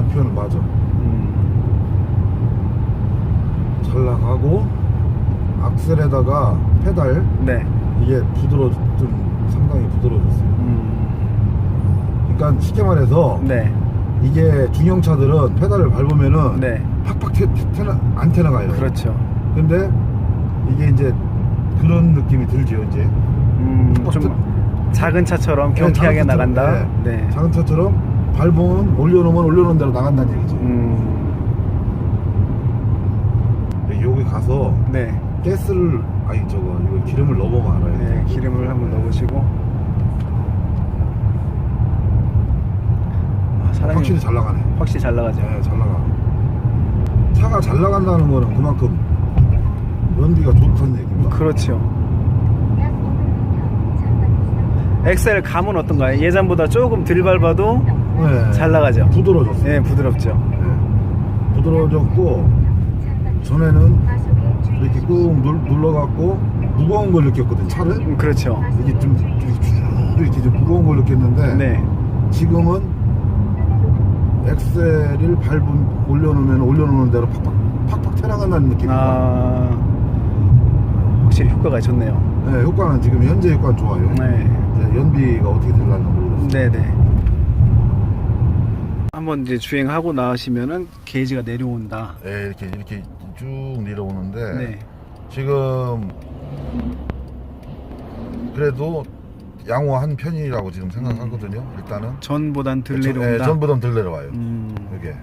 나간다는 표현은 맞아. 음, 잘 나가고 악셀에다가 페달 네. 이게 부드러 좀 상당히 부드러워졌어요. 음, 그러니까 쉽게 말해서 네. 이게 중형차들은 페달을 밟으면은 네. 팍팍 태, 태, 나 안테나 가요. 그렇죠. 근데 이게 이제 그런 느낌이 들죠 이제. 음, 좀 작은 차처럼 경쾌하게 네, 작은 차처럼, 나간다. 네. 네. 작은 차처럼 밟으면 올려놓으면 올려놓은 대로 나간다는 얘기죠. 음, 여기 가서 네. 가스를 아니 저거 이거 기름을 넣어보면 알아요. 네. 기름을 한번 넣어보시고. 아, 사람이 확실히 잘 나가네. 확실히 잘 나가죠. 네, 잘 나가. 차가 잘 나간다는 거는 그만큼 연비가 좋다는 얘기입니다. 그렇죠. 엑셀 감은 어떤가요? 예전보다 조금 덜 밟아도 네. 잘 나가죠. 부드러워졌어요. 네, 부드럽죠. 네. 부드러워졌고 전에는 이렇게 꾹 눌, 눌러갖고 무거운 걸 느꼈거든 차를. 음, 그렇죠. 이게 좀 이렇게 쭉 이렇게 좀 무거운 걸 느꼈는데 네. 지금은 엑셀을 밟은 올려놓으면 올려놓는 대로 팍팍 팍팍 태나간다는 느낌이. 아, 확실히 효과가 좋네요. 네, 효과는 지금 현재 효과는 좋아요. 네. 이제 연비가 어떻게 될지 모르겠어요. 네 네. 한번 이제 주행하고 나시면은 게이지가 내려온다. 네, 이렇게 이렇게 쭉 내려오는데 네. 지금 그래도 양호한 편이라고 지금 생각하거든요. 일단은 전보단 덜 전- 내려온다. 네, 전보다 덜 내려와요. 음, 이게